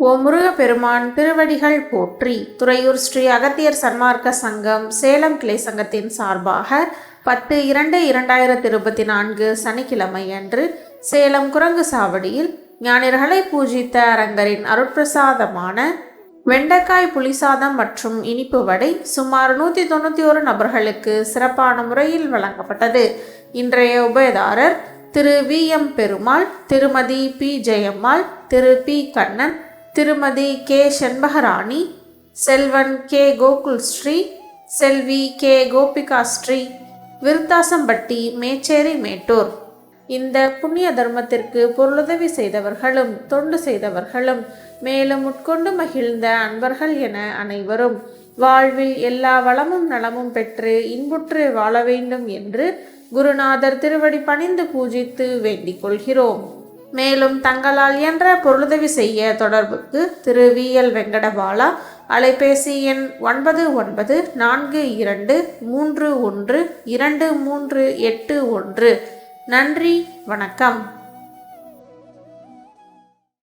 ஓ முருகப்பெருமான் திருவடிகள் போற்றி துறையூர் ஸ்ரீ அகத்தியர் சன்மார்க்க சங்கம் சேலம் கிளை சங்கத்தின் சார்பாக பத்து இரண்டு இரண்டாயிரத்தி இருபத்தி நான்கு சனிக்கிழமை அன்று சேலம் குரங்கு சாவடியில் ஞானிகளை பூஜித்த அரங்கரின் அருட்பிரசாதமான வெண்டைக்காய் புளிசாதம் மற்றும் இனிப்பு வடை சுமார் நூற்றி தொண்ணூற்றி ஒரு நபர்களுக்கு சிறப்பான முறையில் வழங்கப்பட்டது. இன்றைய உபயதாரர் திரு வி எம் பெருமாள் திருமதி பி ஜெயம்மாள் திரு பி கண்ணன் திருமதி கே செண்பகராணி செல்வன் கே கோகுல் ஸ்ரீ செல்வி கே கோபிகா ஸ்ரீ விருத்தாசம்பட்டி மேச்சேரி மேட்டூர். இந்த புண்ணிய தர்மத்திற்கு பொருளுதவி செய்தவர்களும் தொண்டு செய்தவர்களும் மேலும் உட்கொண்டு மகிழ்ந்த அன்பர்கள் என அனைவரும் வாழ்வில் எல்லா வளமும் நலமும் பெற்று இன்புற்று வாழ வேண்டும் என்று குருநாதர் திருவடி பணிந்து பூஜித்து வேண்டிக் கொள்கிறோம். மேலும் தங்களால் என்ற பொருளுதவி செய்ய தொடர்புக்கு திரு வி எல் வெங்கடபாலா அலைபேசி எண் ஒன்பது ஒன்பது நான்கு இரண்டு மூன்று ஒன்று இரண்டு மூன்று எட்டு ஒன்று. நன்றி வணக்கம்.